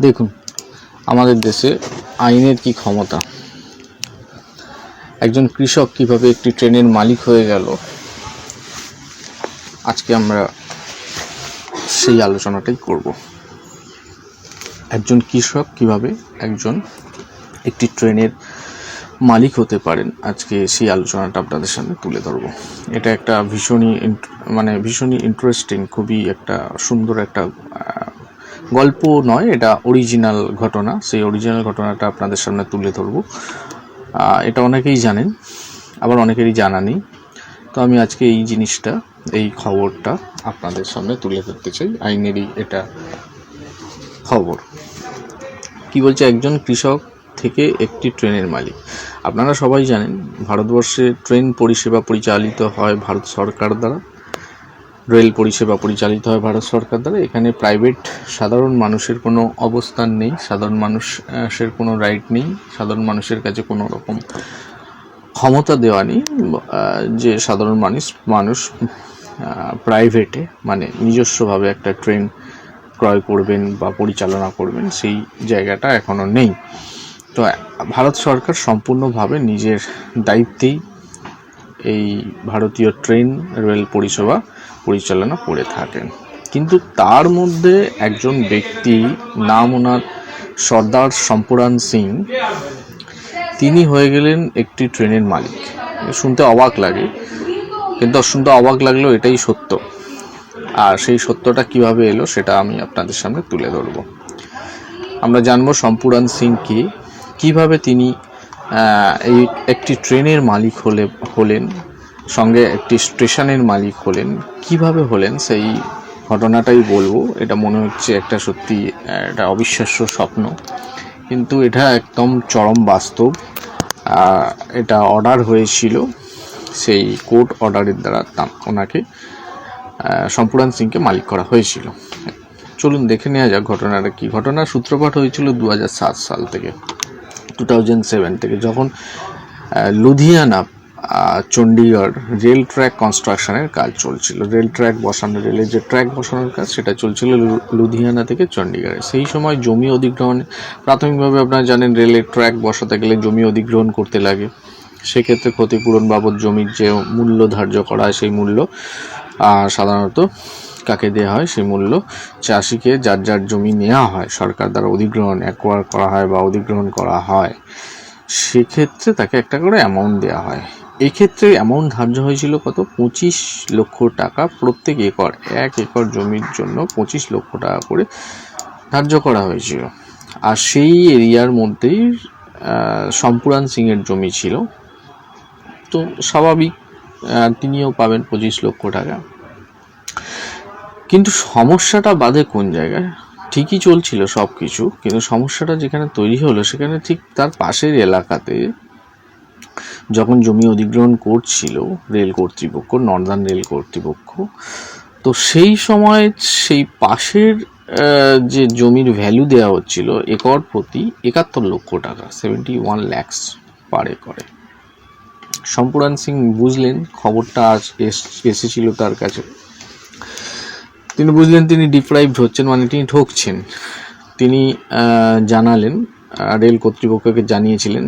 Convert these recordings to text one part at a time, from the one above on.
দেখুন, আমাদের দেশে আইনের কি ক্ষমতা? একজন কৃষক কীভাবে একটি ট্রেনের মালিক হয়ে গেল? আজকে আমরা সেই আলোচনাটাই করব। একজন কৃষক কীভাবে একজন একটি ট্রেনের মালিক হতে পারেন? আজকে সেই আলোচনাটা আপনাদের সামনে তুলে ধরবো। এটা একটা ভীষণই মানে ভীষণই ইন্টারেস্টিং খুবই একটা সুন্দর একটা গল্প নয়, এটা অরিজিনাল ঘটনা। সেই অরিজিনাল ঘটনাটা আপনাদের সামনে তুলে ধরবো। এটা অনেকেই জানেন, আবার অনেকেরই জানা নেই। তো আমি আজকে এই জিনিসটা, এই খবরটা আপনাদের সামনে তুলে ধরতে চাই। আইনেরই এটা খবর। কি বলছে? একজন কৃষক থেকে একটি ট্রেনের মালিক। আপনারা সবাই জানেন, ভারতবর্ষে ট্রেন পরিষেবা পরিচালিত হয় ভারত সরকার দ্বারা। রেল পরিষেবা পরিচালিত হয় ভারত সরকার দ্বারা। এখানে প্রাইভেট সাধারণ মানুষের কোনো অবস্থান নেই, সাধারণ মানুষের কোনো রাইট নেই, সাধারণ মানুষের কাছে কোনো রকম ক্ষমতা দেওয়া নেই যে সাধারণ মানুষ মানুষ প্রাইভেটে মানে নিজস্বভাবে একটা ট্রেন ক্রয় করবেন বা পরিচালনা করবেন, সেই জায়গাটা এখনও নেই। তো ভারত সরকার সম্পূর্ণভাবে নিজের দায়িত্বেই এই ভারতীয় ট্রেন রেল পরিষেবা পরিচালনা করে থাকেন। কিন্তু তার মধ্যে একজন ব্যক্তি নাম ওনার সর্দার সম্পুরান সিং। তিনি হয়ে গেলেন একটি ট্রেনের মালিক। শুনতে অবাক লাগে। কিন্তু শুনতে অবাক লাগলেও এটাই সত্য। আর সেই সত্যটা কীভাবে এলো সেটা আমি আপনাদের সামনে তুলে ধরবো। আমরা জানব সম্পুরান সিং কি। কীভাবে তিনি এই একটি ট্রেনের মালিক হলে, হলেন। সঙ্গে একটি স্টেশনের মালিক হলেন। কীভাবে হলেন সেই ঘটনাটাই বলব। এটা মনে হচ্ছে একটা সত্যি একটা অবিশ্বাস্য স্বপ্ন। কিন্তু এটা একদম চরম বাস্তব। এটা অর্ডার হয়েছিল সেই কোর্ট অর্ডারের দ্বারা তা- ওনাকে। আহ, সম্পুরান সিংকে মালিক করা হয়েছিল। চলুন দেখে নেওয়া যাক ঘটনাটা কি। ঘটনার সূত্রপাত হয়েছিল দু হাজার সাত সাল থেকে টু থাউজেন্ড সেভেন থেকে। যখন লুধিয়ানা চণ্ডীগড় রেল ট্র্যাক কনস্ট্রাকশনের কাজ চলছিল। রেল ট্র্যাক বসানো রেলের যে ট্র্যাক বসানোর কাজ, সেটা চলছিল লুধিয়ানা থেকে চণ্ডীগড়ে সেই সময় জমি অধিগ্রহণ, প্রাথমিকভাবে আপনারা জানেন রেলের ট্র্যাক বসাতে গেলে জমি অধিগ্রহণ করতে লাগে। সেক্ষেত্রে ক্ষতিপূরণ বাবদ জমির যে মূল্য ধার্য করা হয়, সেই মূল্য সাধারণত কাকে দেওয়া হয়, সেই মূল্য চাষিকে যার যার জমি নেওয়া হয়, সরকার দ্বারা অধিগ্রহণ অ্যাকোয়ার করা হয় বা অধিগ্রহণ করা হয়, সেক্ষেত্রে তাকে একটা করে অ্যামাউন্ট দেওয়া হয়। এক্ষেত্রে অ্যামাউন্ট ধার্য হয়েছিল কত? পঁচিশ লক্ষ টাকা প্রত্যেক একর। এক একর জমির জন্য পঁচিশ লক্ষ টাকা করে ধার্য করা হয়েছিল। আর সেই এরিয়ার মধ্যেই আহ, সম্পুরান সিংয়ের জমি ছিল। তো স্বাভাবিক তিনিও পাবেন পঁচিশ লক্ষ টাকা। কিন্তু সমস্যাটা বাদে কোন জায়গায়? ঠিকই চলছিল সব কিছু কিন্তু সমস্যাটা যেখানে তৈরি হলো সেখানে ঠিক তার পাশের এলাকাতে যখন জমি অধিগ্রহণ করছিল রেল কর্তৃপক্ষ, নর্দার্ন রেল কর্তৃপক্ষ, তো সেই সময় সেই পাশের যে জমির ভ্যালু দেওয়া হচ্ছিল একর প্রতি একাত্তর লক্ষ টাকা সেভেন্টি ওয়ান ল্যাক্স পারে করে সম্পুরান সিং বুঝলেন, খবরটা আজ এস- এসেছিল তার কাছে। তিনি বুঝলেন তিনি ডিপ্রাইভড হচ্ছেন মানে তিনি ঠকছেন। তিনি জানালেন রেল কর্তৃপক্ষকে জানিয়েছিলেন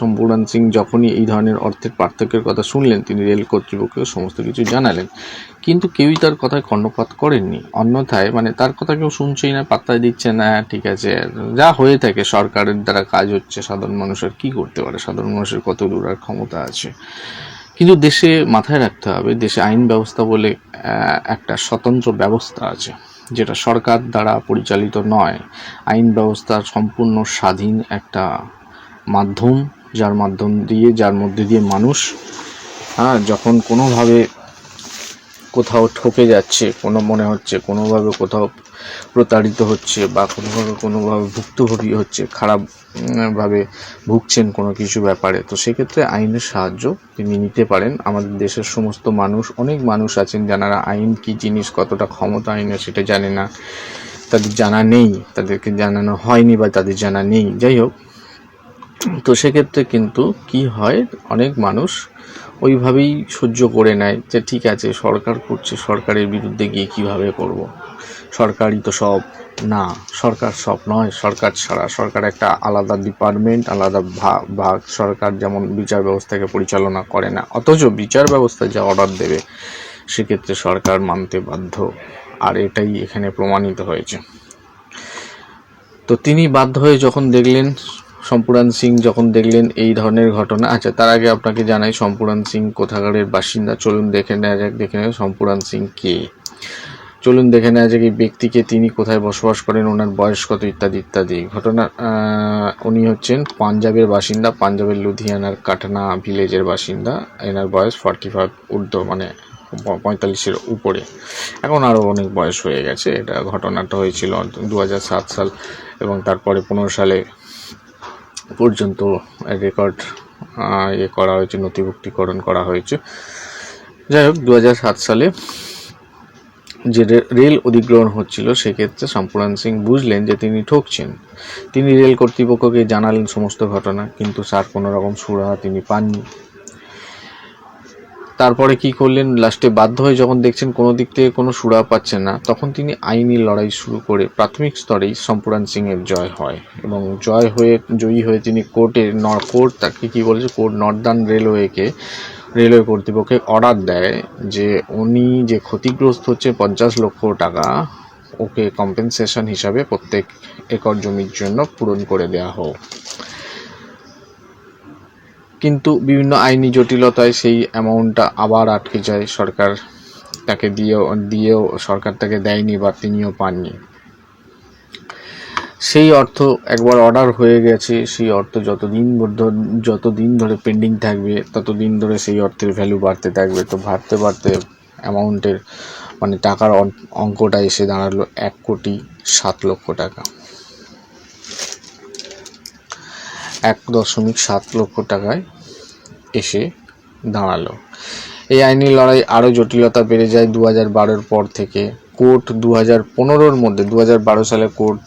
সম্পূর্ণ সিং যখনই এই ধরনের অর্থের পার্থক্যের কথা শুনলেন তিনি রেল কর্তৃপক্ষকে সমস্ত কিছু জানালেন। কিন্তু কেউই তার কথায় কর্ণপাত করেননি। অন্যথায় মানে তার কথা কেউ শুনছেই না পাত্তাই দিচ্ছে না হ্যাঁ, ঠিক আছে যা হয়ে থাকে সরকারের দ্বারা কাজ হচ্ছে সাধারণ মানুষের কি করতে পারে? সাধারণ মানুষের কত দূর আর ক্ষমতা আছে? কিন্তু দেশে মাথায় রাখতে হবে দেশে আইন ব্যবস্থা বলে একটা স্বতন্ত্র ব্যবস্থা আছে। যেটা সরকার দ্বারা পরিচালিত নয়। আইন ব্যবস্থা সম্পূর্ণ স্বাধীন একটা মাধ্যম, যার মাধ্যম দিয়ে, যার মধ্যে দিয়ে মানুষ হ্যাঁ যখন কোনোভাবে কোথাও ঠকে যাচ্ছে, কোনো মনে হচ্ছে, কোনোভাবে কোথাও প্রতারিত হচ্ছে বা কোনোভাবে কোনোভাবে ভুক্তভোগী হচ্ছে খারাপভাবে ভুগছেন কোনো কিছু ব্যাপারে, তো সেক্ষেত্রে আইনের সাহায্য তিনি নিতে পারেন। আমাদের দেশের সমস্ত মানুষ, অনেক মানুষ আছেন যারা আইন কি জিনিস, কতটা ক্ষমতা আইনের সেটা জানে না। তাদের জানা নেই, তাদেরকে জানানো হয়নি বা তাদের জানা নেই। যাই হোক তো সেক্ষেত্রে কিন্তু কি হয়, অনেক মানুষ ওইভাবেই সহ্য করে নেয় যে ঠিক আছে, সরকার করছে, সরকারের বিরুদ্ধে গিয়ে কীভাবে করব। সরকারই তো সব। না, সরকার সব নয়, সরকার ছাড়া। সরকার একটা আলাদা ডিপার্টমেন্ট আলাদা ভাগ। সরকার যেমন বিচার ব্যবস্থাকে পরিচালনা করে না, অথচ বিচার ব্যবস্থা যা অর্ডার দেবে, সেক্ষেত্রে সরকার মানতে বাধ্য। আর এটাই এখানে প্রমাণিত হয়েছে। তো তিনি বাধ্য হয়ে যখন দেখলেন সম্পুরান সিং যখন দেখলেন এই ধরনের ঘটনা আচ্ছা তার আগে আপনাকে জানাই সম্পুরান সিং কোথাকারের বাসিন্দা। চলুন দেখে নেওয়া যাক, দেখে নেওয়া সম্পুরান সিং কে। চলুন দেখে নেওয়া যাক এই ব্যক্তিকে, তিনি কোথায় বসবাস করেন, ওনার বয়স কত, ইত্যাদি ইত্যাদি। ঘটনা উনি হচ্ছেন পাঞ্জাবের বাসিন্দা, পাঞ্জাবের লুধিয়ানার কাটনা ভিলেজের বাসিন্দা। এনার বয়স ফর্টি ফাইভ ঊর্ধ্ব মানে পঁয়তাল্লিশের উপরে। এখন আরও অনেক বয়স হয়ে গেছে, এটা ঘটনাটা হয়েছিল দু সাল এবং তারপরে পনেরো সালে পর্যন্ত রেকর্ড ইয়ে করা হয়েছে, নথিভুক্তিকরণ করা হয়েছে। যাই হোক দু সালে যে রেল অধিগ্রহণ হচ্ছিল, সেক্ষেত্রে সম্পূর্ণ সিং বুঝলেন যে তিনি ঠকছেন। তিনি রেল কর্তৃপক্ষকে জানালেন সমস্ত ঘটনা, কিন্তু স্যার কোনো রকম সুরাহা তিনি পাননি। তারপরে কি করলেন? লাস্টে বাধ্য হয়ে যখন দেখছেন কোনো দিক থেকে কোনো সুরাহা পাচ্ছেন না, তখন তিনি আইনি লড়াই শুরু করে প্রাথমিক স্তরেই সম্পুরান সিং এর জয় হয় এবং জয় হয়ে জয়ী হয়ে তিনি কোর্টে কোর্ট তাকে কি বলেছে কোর্ট, নর্দার্ন রেলওয়েকে, রেলওয়ে কর্তৃপক্ষকে অর্ডার দেয় যে উনি যে ক্ষতিগ্রস্ত হচ্ছে পঞ্চাশ লক্ষ টাকা, ওকে কম্পেনসেশন হিসাবে প্রত্যেক একর জমির জন্য পূরণ করে দেওয়া হোক। কিন্তু বিভিন্ন আইনি জটিলতায় সেই অ্যামাউন্টটা আবার আটকে যায়। সরকার তাকে দিয়েও দিয়েও সরকার তাকে দেয়নি বা তিনিও পাননি। সেই অর্থ একবার অর্ডার হয়ে গেছে, সেই অর্থ যতদিন ধ- যতদিন ধরে পেন্ডিং থাকবে, ততদিন ধরে সেই অর্থের ভ্যালু বাড়তে থাকবে। তো বাড়তে বাড়তে অ্যামাউন্টের মানে টাকার অঙ্কটা এসে দাঁড়াল এক কোটি সাত লক্ষ টাকা। এক দশমিক সাত লক্ষ টাকায় এসে দাঁড়াল। এই আইনি লড়াই আরও জটিলতা বেড়ে যায় দু হাজার বারোর পর থেকে। কোর্ট দু হাজার পনেরোর মধ্যে দু হাজার বারো সালে কোর্ট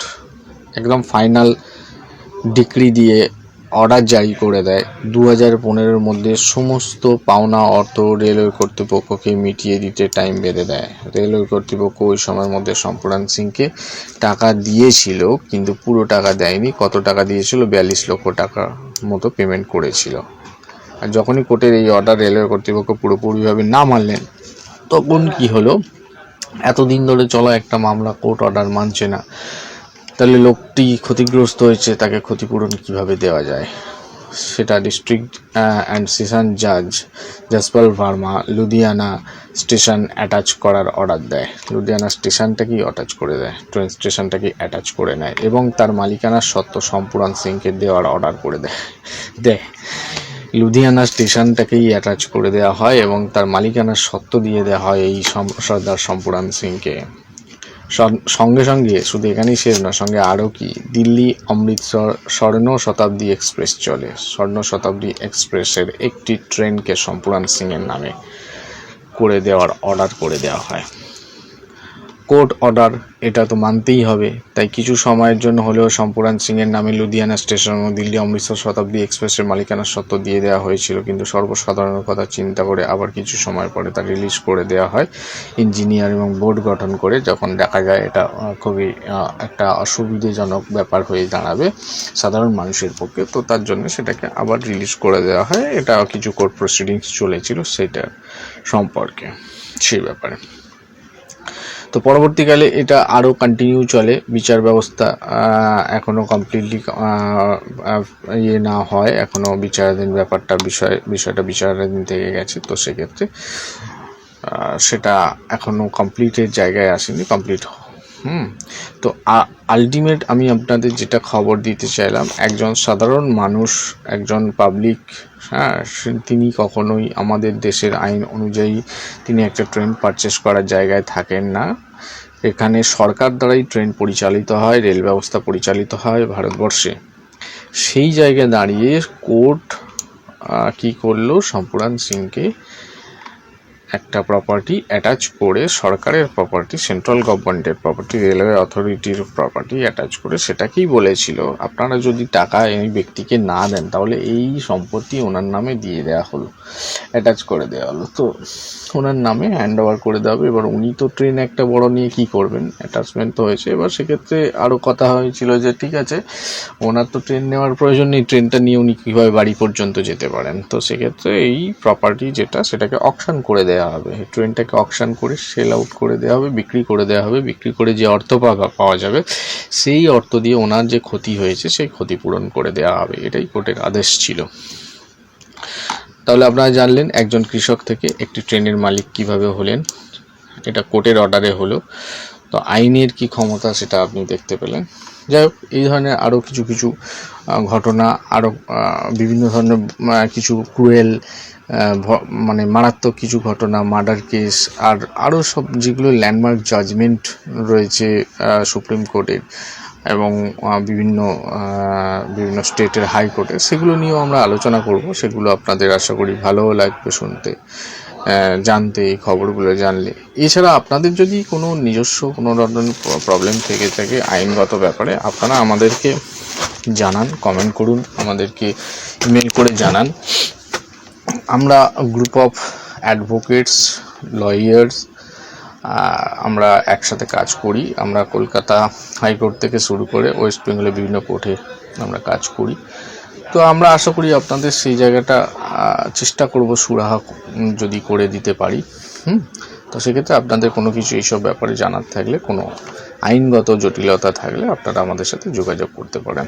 একদম ফাইনাল ডিক্রি দিয়ে অর্ডার জারি করে দেয়। দু হাজার পনেরোর মধ্যে সমস্ত পাওনা অর্থ রেলওয়ে কর্তৃপক্ষকে মিটিয়ে দিতে টাইম বেঁধে দেয়। রেলওয়ে কর্তৃপক্ষ ওই সময়ের মধ্যে সম্পুরান সিংকে টাকা দিয়েছিল, কিন্তু পুরো টাকা দেয়নি। কত টাকা দিয়েছিল? বিয়াল্লিশ লক্ষ টাকা মতো পেমেন্ট করেছিল। আর যখনই কোর্টের এই অর্ডার রেলওয়ে কর্তৃপক্ষ পুরোপুরিভাবে না মানলেন, তখন কি হলো? এতদিন ধরে চলা একটা মামলা কোর্ট অর্ডার মানছে না। তাহলে লোকটি ক্ষতিগ্রস্ত হয়েছে, তাকে ক্ষতিপূরণ কীভাবে দেওয়া যায়? সেটা ডিস্ট্রিক্ট অ্যান্ড সেশন জাজ জসপাল ভার্মা লুধিয়ানা স্টেশন অ্যাটাচ করার অর্ডার দেয়। লুধিয়ানা স্টেশনটাকেই অ্যাটাচ করে দেয়? ট্রেন স্টেশনটাকে অ্যাটাচ করে নেয়? এবং তার মালিকানার সত্ত্ব সম্পুরান সিংকে দেওয়ার অর্ডার করে দেয়। দেয়। লুধিয়ানা স্টেশনটাকেই অ্যাটাচ করে দেওয়া হয় এবং তার মালিকানার সত্ত্ব দিয়ে দেওয়া হয় এই সর্দার সম্পুরান সিংকে। সঙ্গে সঙ্গে, শুধু এখানেই শেষ না সঙ্গে আরও কি? দিল্লি অমৃতসর স্বর্ণ শতাব্দী এক্সপ্রেস চলে। স্বর্ণ শতাব্দী এক্সপ্রেসের একটি ট্রেনকে সম্পূরণ সিংয়ের নামে করে দেওয়ার অর্ডার করে দেওয়া হয়। কোর্ট অর্ডার, এটা তো মানতেই হবে। তাই কিছু সময়ের জন্য হলেও সম্পুরান সিংয়ের নামে লুধিয়ানা স্টেশন ও দিল্লি অমৃতসর শতাব্দী এক্সপ্রেসের মালিকানার সত্ত্ব দিয়ে দেওয়া হয়েছিল, কিন্তু সর্বসাধারণের কথা চিন্তা করে আবার কিছু সময় পরে তা রিলিজ করে দেওয়া হয়। ইঞ্জিনিয়ার এবং বোর্ড গঠন করে যখন দেখা যায় এটা খুবই একটা অসুবিধাজনক ব্যাপার হয়ে দাঁড়াবে সাধারণ মানুষের পক্ষে, তো তার জন্য সেটাকে আবার রিলিজ করে দেওয়া হয়। এটা কিছু কোর্ট প্রসিডিংস চলেছিল সেটার সম্পর্কে সেই ব্যাপারে। তো পরবর্তীকালে এটা আরও কন্টিনিউ চলে। বিচার ব্যবস্থা এখনও কমপ্লিটলি ইয়ে না হয়। এখনও বিচারাধীন ব্যাপারটা বিষয়, বিষয়টা বিচারাধীন থেকে গেছে, তো সেক্ষেত্রে সেটা এখনও কমপ্লিটের জায়গায় আসেনি কমপ্লিট হুম। তো আলটিমেট আমি আপনাদের যেটা খবর দিতে চাইলাম, একজন সাধারণ মানুষ, একজন পাবলিক হ্যাঁ তিনি কখনোই আমাদের দেশের আইন অনুযায়ী তিনি একটা ট্রেন পারচেস করার জায়গায় থাকেন না। এখানে সরকার দ্বারাই ট্রেন পরিচালিত হয়, রেল ব্যবস্থা পরিচালিত হয় ভারতবর্ষে। সেই জায়গায় দাঁড়িয়ে কোর্ট কি করল, সম্পূরণ সিংকে একটা প্রপার্টি অ্যাটাচ করে সরকারের প্রপার্টি সেন্ট্রাল গভর্নমেন্টের প্রপার্টি রেলওয়ে অথরিটির প্রপার্টি অ্যাটাচ করে সেটাকেই বলেছিল। আপনারা যদি টাকা এই ব্যক্তিকে না দেন, তাহলে এই সম্পত্তি ওনার নামে দিয়ে দেওয়া হলো অ্যাটাচ করে দেওয়া হলো। তো ওনার নামে হ্যান্ড ওভার করে দেওয়া হবে। এবার উনি তো ট্রেন একটা বড় নিয়ে কি করবেন? অ্যাটাচমেন্ট তো হয়েছে। এবার সেক্ষেত্রে আরও কথা হয়েছিল যে, ঠিক আছে, ওনার তো ট্রেন নেওয়ার প্রয়োজন নেই। ট্রেনটা নিয়ে উনি কীভাবে বাড়ি পর্যন্ত যেতে পারেন? তো সেক্ষেত্রে এই প্রপার্টি যেটা, সেটাকে অকশন করে দেওয়া হবে। ট্রেনটাকে অকশান করে সেল আউট করে দেওয়া হবে, বিক্রি করে দেওয়া হবে। বিক্রি করে যে অর্থ পাওয়া যাবে, সেই অর্থ দিয়ে ওনার যে ক্ষতি হয়েছে, সেই ক্ষতিপূরণ করে দেওয়া হবে। এটাই কোর্টের আদেশ ছিল। তাহলে আপনারা জানলেন, একজন কৃষক থেকে একটি ট্রেনের মালিক কীভাবে হলেন, এটা কোর্টের অর্ডারে হলো। তো আইনের কি ক্ষমতা সেটা আপনি দেখতে পেলেন? যাই হোক, এই ধরনের আরও কিছু কিছু ঘটনা আরও বিভিন্ন ধরনের কিছু ক্রুয়েল মানে মারাত্মক কিছু ঘটনা মার্ডার কেস আর আরও সব যেগুলো ল্যান্ডমার্ক জাজমেন্ট রয়েছে সুপ্রিম কোর্টের এবং বিভিন্ন বিভিন্ন স্টেটের হাইকোর্টে সেগুলো নিয়েও আমরা আলোচনা করব। সেগুলো আপনাদের আশা করি ভালোও লাগবে শুনতে। জানতে, এই খবরগুলো জানলে। এছাড়া আপনাদের যদি কোনো নিজস্ব কোনো ধরনের প্রবলেম থেকে থাকে, আইনগত ব্যাপারে, আপনারা আমাদেরকে জানান কমেন্ট করুন, আমাদেরকে ইমেল করে জানান। আমরা গ্রুপ অফ অ্যাডভোকেটস লয়ার্স আমরা একসাথে কাজ করি। আমরা কলকাতা হাইকোর্ট থেকে শুরু করে ওয়েস্ট বেঙ্গলের বিভিন্ন কোর্টে আমরা কাজ করি। তো আমরা আশা করি আপনাদের সেই জায়গাটা চেষ্টা করব সুরাহা যদি করে দিতে পারি। হুম? তো সেক্ষেত্রে আপনাদের কোনো কিছু এইসব ব্যাপারে জানার থাকলে, কোনো আইনগত জটিলতা থাকলে আপনারা আমাদের সাথে যোগাযোগ করতে পারেন।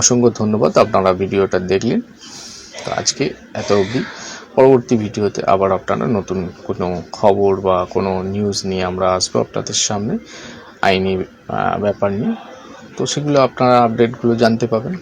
অসংখ্য ধন্যবাদ, আপনারা ভিডিওটা দেখলেন। তো আজকে এত অবধি। পরবর্তী ভিডিওতে আবার আপনারা নতুন কোনো খবর বা কোনো নিউজ নিয়ে আমরা আসব আপনাদের সামনে, আইনি ব্যাপার নিয়ে। তো সেগুলো আপনারা আপডেটগুলো জানতে পাবেন।